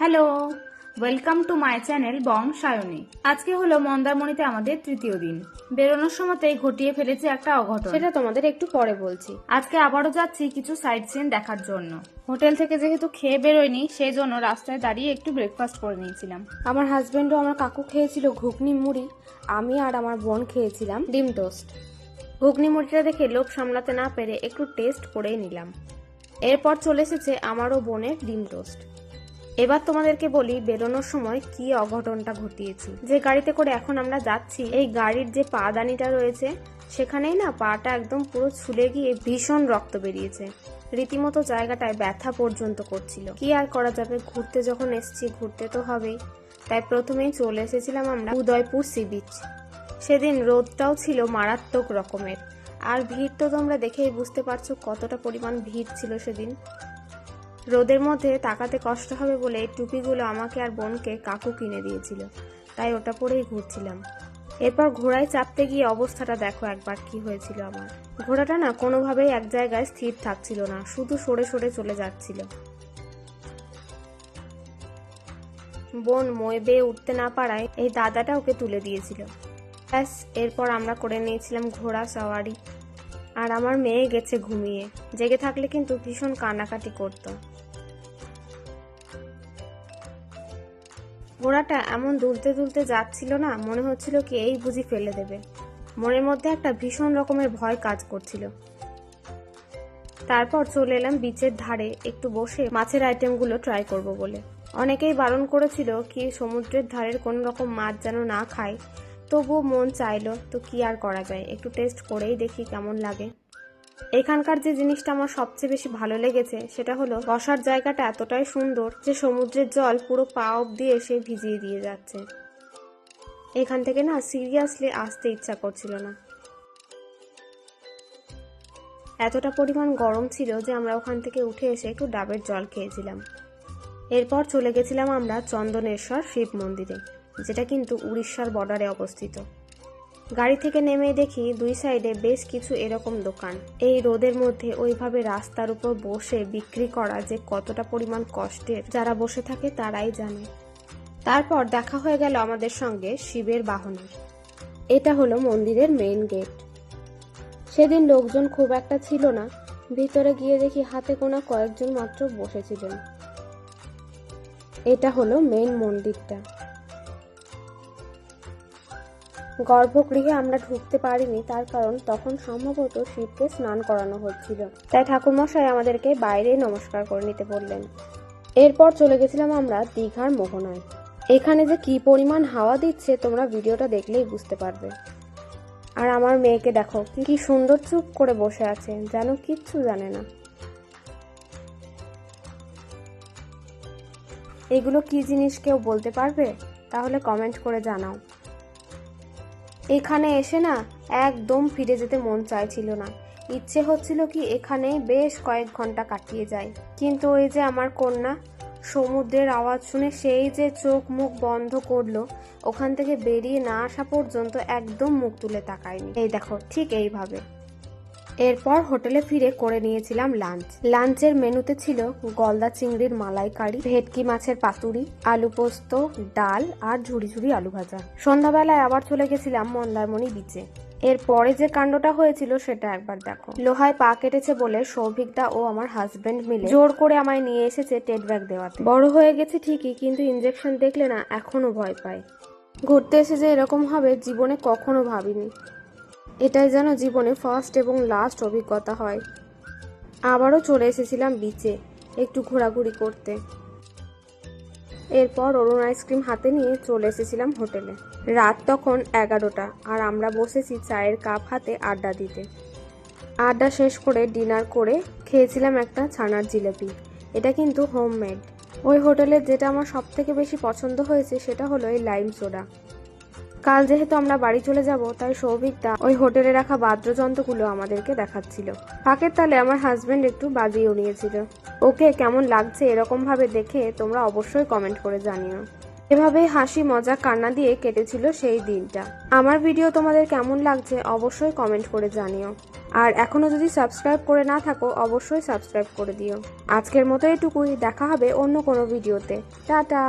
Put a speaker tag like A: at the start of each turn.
A: Hello welcome to my channel Bong Sayani আজকে হলো মন্দারমণিতে আমাদের তৃতীয় দিন। বেরোনোর সময়তেই ঘটিয়ে ফেলেছে একটা অঘটন।
B: সেটা তোমাদের একটু পরে বলছি।
A: আজকে আবারও যাচ্ছি কিছু সাইট সিন দেখার জন্য। হোটেল থেকে যেহেতু খেয়ে বেরোয়নি সেই জন্য রাস্তায় দাঁড়িয়ে একটু ব্রেকফাস্ট করে নিয়েছিলাম।
B: আমার হাজবেন্ডও আমার কাকু খেয়েছিল ঘুগনি মুড়ি আমি আর আমার বোন খেয়েছিলাম ডিম টোস্ট। ঘুগনি মুড়িটা দেখে লোভ সামলাতে না পেরে একটু টেস্ট করেই নিলাম। এরপর চলে এসেছে আমারও বোনের ডিম টোস্ট। এবার তোমাদেরকে বলি, বেরোনোর সময় কি অঘটনটা ঘটিয়েছি। যে গাড়িতে করে এখন আমরা যাচ্ছি, এই গাড়ির যে পাদানিটা রয়েছে, সেখানেই না পাটা একদম পুরো ছুলে গিয়ে ভীষণ রক্ত বেরিয়েছে। রীতিমতো জায়গাটায় ব্যথা পর্যন্ত করছিল। কি আর করা যাবে? ঘুরতে যখন এসছি, ঘুরতে তো হবেই। তাই প্রথমেই চলে এসেছিলাম আমরা উদয়পুর সি বিচ। সেদিন রোদটাও ছিল মারাত্মক রকমের। আর ভিড় তো তোমরা দেখেই বুঝতে পারছ কতটা পরিমাণ ভিড় ছিল সেদিন। রোদের মধ্যে তাকাতে কষ্ট হবে বলে এই টুপিগুলো আমাকে আর বোনকে কাকু কিনে দিয়েছিল। তাই ওটা পরেই ঘুরছিলাম। এরপর ঘোড়ায় চাপতে গিয়ে অবস্থাটা দেখো একবার কি হয়েছিল আমার। ঘোড়াটা না কোনোভাবেই এক জায়গায় স্থির থাকছিল না, শুধু সরে সরে চলে যাচ্ছিল। বোন মই বেয়ে উঠতে না পারায় এই দাদাটা ওকে তুলে দিয়েছিল। ব্যাস, এরপর আমরা করে নিয়েছিলাম ঘোড়া সওয়ারি। আর আমার মেয়ে গেছে ঘুমিয়ে। জেগে থাকলে কিন্তু ভীষণ কান্নাকাটি করত। ঘোড়াটা এমন দুলতে দুলতে যাচ্ছিল না, মনে হচ্ছিল কি এই বুঝি ফেলে দেবে। মনের মধ্যে একটা ভীষণ রকমের ভয় কাজ করছিল। তারপর চলে এলাম বিচের ধারে, একটু বসে মাছের আইটেমগুলো ট্রাই করব বলে। অনেকেই বারণ করেছিল কি সমুদ্রের ধারের কোন রকম মাছ যেন না খায়। তবুও মন চাইলো, তো কি আর করা যায়? একটু টেস্ট করেই দেখি কেমন লাগে। এখানকার যে জিনিসটা আমার সবচেয়ে বেশি ভালো লেগেছে, সেটা হলো বসার জায়গাটা এতটাই সুন্দর যে সমুদ্রের জল পুরো পা অব্দি এসে ভিজিয়ে দিয়ে যাচ্ছে। এখান থেকে না সিরিয়াসলি আসতে ইচ্ছা করছিল না। এতটা পরিমাণ গরম ছিল যে আমরা ওখান থেকে উঠে এসে একটু ডাবের জল খেয়েছিলাম। এরপর চলে গেছিলাম আমরা চন্দনেশ্বর শিব মন্দিরে। যেটা কিন্তু উড়িষ্যার বর্ডারে অবস্থিত। গাড়ি থেকে নেমে দেখি দুই সাইডে বেশ কিছু এরকম দোকান। এই রোদের মধ্যে ওইভাবে রাস্তার উপর বসে বিক্রি করা যে কতটা পরিমাণ কষ্টের, যারা বসে থাকে তারাই জানে। তারপর দেখা হয়ে গেল আমাদের সঙ্গে শিবের বাহনের এটা হলো মন্দিরের মেইন গেট সেদিন লোকজন খুব একটা ছিল না। ভিতরে গিয়ে দেখি হাতে কোনা কয়েকজন মাত্র বসেছিলেন। এটা হলো মেইন মন্দিরটা। গর্ভগৃহে আমরা ঢুকতে পারিনি, তার কারণ তখন সম্ভবত শিবকে স্নান করানো হচ্ছিল। তাই ঠাকুরমশাই আমাদেরকে বাইরে নমস্কার করে নিতে বললেন। এরপর চলে গেছিলাম আমরা দীঘার মোহনায়। এখানে যে কি পরিমাণ হাওয়া দিচ্ছে, তোমরা ভিডিওটা দেখলেই বুঝতে পারবে। আর আমার মেয়েকে দেখো, কি সুন্দর চুপ করে বসে আছে, যেন কিচ্ছু জানে না। এগুলো কি জিনিস কেউ বলতে পারবে? তাহলে কমেন্ট করে জানাও। এখানে এসে না একদম ফিরে যেতে মন চাইছিল না। ইচ্ছে হচ্ছিল কি এখানে বেশ কয়েক ঘণ্টা কাটিয়ে যায় কিন্তু ওই যে আমার কন্যা, সমুদ্রের আওয়াজ শুনে সেই যে চোখ মুখ বন্ধ করল, ওখান থেকে বেরিয়ে না আসা পর্যন্ত একদম মুখ তুলে তাকায়নি। এই দেখো, ঠিক এইভাবে। এরপর হোটেলে ফিরে করে নিয়েছিলাম লাঞ্চ লাঞ্চের মেনুতে ছিল গলদা চিংড়ির মালাইকারি, ভেটকি মাছের পাতুরি, আলু পোস্ত, ডাল আর ঝুড়ি ঝুড়ি আলু ভাজা। সন্ধ্যাবেলায় আবার চলে গেছিলাম মন্দারমণি বিচে এরপরে যে কাণ্ডটা হয়েছিল সেটা একবার দেখো। লোহায় পা কেটেছে বলে সৌভিকদা ও আমার হাজবেন্ড মিলে জোর করে আমায় নিয়ে এসেছে টেট ব্যাগ দেওয়াতে। বড় হয়ে গেছে ঠিকই, কিন্তু ইঞ্জেকশন দেখলে না এখনও ভয় পায়। ঘুরতে এসে যে এরকম হবে, জীবনে কখনো ভাবিনি। এটাই যেন জীবনে ফার্স্ট এবং লাস্ট অভিজ্ঞতা হয়। আবারও চলে এসেছিলাম বিচে একটু ঘোরাঘুরি করতে। এরপর অরুণ আইসক্রিম হাতে নিয়ে চলে এসেছিলাম হোটেলে রাত তখন এগারোটা আর আমরা বসেছি চায়ের কাপ হাতে আড্ডা দিতে। আড্ডা শেষ করে ডিনার করে খেয়েছিলাম একটা ছানার জিলাপি। এটা কিন্তু হোমমেড ওই হোটেলের যেটা আমার সব থেকে বেশি পছন্দ হয়েছে সেটা হলো এই লাইম সোডা কাল যেহেতু আমরা বাড়ি চলে যাব, তাই সৌভিকদা ওই হোটেলে রাখা বাদ্যযন্ত্রগুলো আমাদেরকে দেখাচ্ছিল। ফাঁকের তালে আমার হাজবেন্ড একটু বাজিয়েও নিয়েছিল। ওকে কেমন লাগছে এরকম ভাবে দেখে তোমরা অবশ্যই কমেন্ট করে জানিও। এভাবে হাসি, মজা, কান্না দিয়ে কেটেছিল সেই দিনটা। আমার ভিডিও তোমাদের কেমন লাগছে অবশ্যই কমেন্ট করে জানিও। আর এখনও যদি সাবস্ক্রাইব করে না থাকো, অবশ্যই সাবস্ক্রাইব করে দিও। আজকের মতো এটুকুই, দেখা হবে অন্য কোনো ভিডিওতে টাটা!